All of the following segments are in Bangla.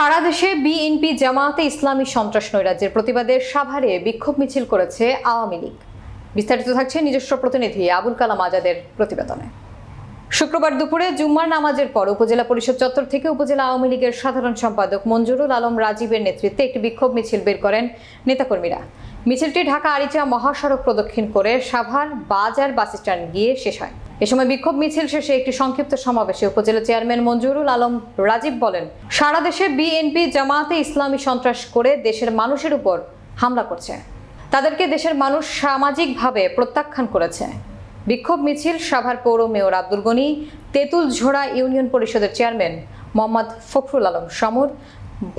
সারা দেশে বিএনপি, জামায়াতে ইসলামী সন্ত্রাস নৈরাজ্যের প্রতিবাদে সাভারে বিক্ষোভ মিছিল করেছে আওয়ামী লীগ। বিস্তারিত থাকছে নিজস্ব প্রতিনিধি আবুল কালাম আজাদের প্রতিবেদনে। শুক্রবার দুপুরে জুম্মার নামাজের পর উপজেলা পরিষদ চত্বর থেকে উপজেলা আওয়ামী লীগের সাধারণ সম্পাদক মঞ্জুরুল আলম রাজীবের নেতৃত্বে একটি বিক্ষোভ মিছিল বের করেন নেতাকর্মীরা। মিছিলটি ঢাকা আরিচা মহাসড়ক প্রদক্ষিণ করে সাভার বাজার বাস স্ট্যান্ড গিয়ে শেষ হয়। এ সময় বিক্ষোভ মিছিল শেষে একটি সংক্ষিপ্ত সমাবেশে উপজেলা চেয়ারম্যান মঞ্জুরুল আলম রাজীব বলেন সারা দেশে বিএনপি, জামায়াতে ইসলামী সন্ত্রাস করে দেশের মানুষের উপর হামলা করছে। তাদেরকে দেশের মানুষ সামাজিকভাবে প্রত্যাখ্যান করেছে। বিক্ষোভ মিছিল সাভার পৌর মেয়র আব্দুল গনি তেঁতুল ঝোড়া ইউনিয়ন পরিষদের চেয়ারম্যান মোহাম্মদ ফখরুল আলম সমর,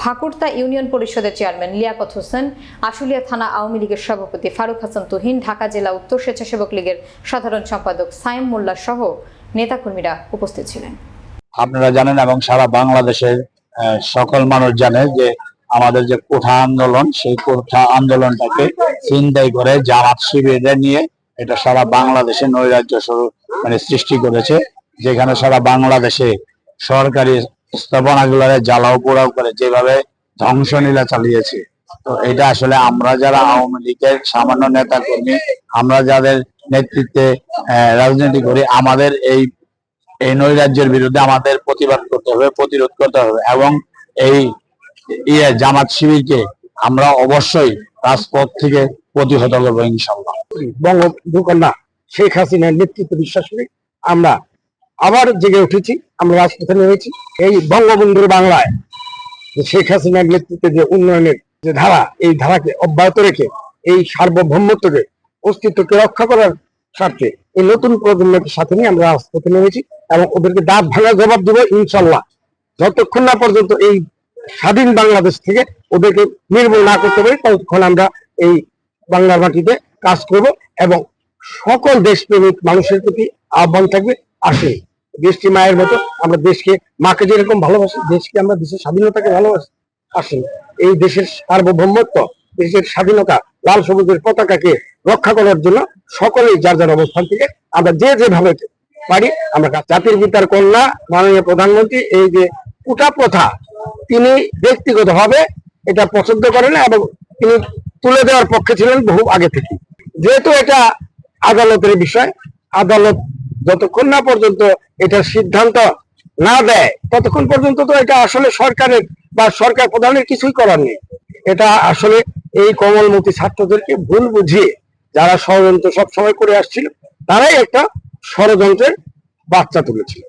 ভাকুরতা ইউনিয়ন পরিষদের চেয়ারম্যান লিয়াকত হোসেন, আশুলিয়া থানা আওয়ামী লীগের সভাপতি ফারুক হাসান তুহিন, ঢাকা জেলা উত্তর স্বেচ্ছাসেবক লীগের সাধারণ সম্পাদক সাইম মোল্লা সহ নেতাকর্মীরা উপস্থিত ছিলেন। আপনারা জানেন এবং সারা বাংলাদেশের সকল মানুষ জানে যে আমাদের যে কোঠা আন্দোলন, সেই কোঠা আন্দোলনটাকে চিন্তাই করে জামাত শিবিরদের নিয়ে এটা সারা বাংলাদেশে নৈরাজ্য স্বরূপ মানে সৃষ্টি করেছে, যেখানে সারা বাংলাদেশে সরকারি স্থাপনাগুলোরে জ্বালাও পোড়াও করে যেভাবে ধ্বংসলীলা চালিয়েছে। তো এটা আসলে আমরা যারা আওয়ামী লীগের সামান্য নেতা কর্মী আমরা যাদের নেতৃত্বে রাজনীতি করি, আমাদের এই এই নৈরাজ্যের বিরুদ্ধে আমাদের প্রতিবাদ করতে হবে, প্রতিরোধ করতে হবে এবং এই ইয়ে জামাত শিবিরকে আমরা অবশ্যই রাজপথ থেকে প্রতিহত করব ইনশাল্লাহ শেখ হাসিনার নেতৃত্বে বিশ্বাস করি আমরা আবার জেগে উঠেছি, আমরা রাজপথে নেমেছি। এই বঙ্গবন্ধুর বাংলায় শেখ হাসিনার নেতৃত্বে যে উন্নয়নের যে ধারা, এই ধারাকে অব্যাহত রেখে, এই সার্বভৌমত্বকে, অস্তিত্বকে রক্ষা করার স্বার্থে এই নতুন প্রজন্মকে সাথে নিয়ে আমরা রাজপথে নেমেছি এবং ওদেরকে দাঁত ভাঙার জবাব দেবো ইনশাল্লাহ যতক্ষণ না পর্যন্ত এই স্বাধীন বাংলাদেশ থেকে ওদেরকে নির্মূল না করতে পারি, ততক্ষণ আমরা এই বাংলার মাটিতে কাজ করব এবং সকল দেশপ্রেমিক মানুষের প্রতি আহ্বান থাকবে আসে দেশটি মায়ের মতো, আমরা দেশকে মাকে যেরকম ভালোবাসি, দেশকে আমরা দেশের স্বাধীনতাকে ভালোবাসি, আসেন। এই দেশের সার্বভৌমত্ব দেশের স্বাধীনতা, লাল সবুজের পতাকাকে রক্ষা করার জন্য সকলেই যার যার অবস্থান থেকে আমরা যে যেভাবে পারি, আমরা জাতির পিতার কন্যা, মাননীয় প্রধানমন্ত্রী, এই যে কুটা প্রথা, তিনি ব্যক্তিগতভাবে এটা পছন্দ করেন এবং তিনি তুলে দেওয়ার পক্ষে ছিলেন বহু আগে থেকে। যেহেতু এটা আদালতের বিষয়, আদালত যতক্ষণ না পর্যন্ত এটা সিদ্ধান্ত না দেয়, ততক্ষণ পর্যন্ত তো এটা আসলে সরকারের বা সরকার প্রধানের কিছুই করার নেই। এটা আসলে এই কমলমতি ছাত্রদেরকে ভুল বুঝিয়ে যারা ষড়যন্ত্র সবসময় করে আসছিল, তারাই একটা ষড়যন্ত্রের বাচ্চা তুলেছিল।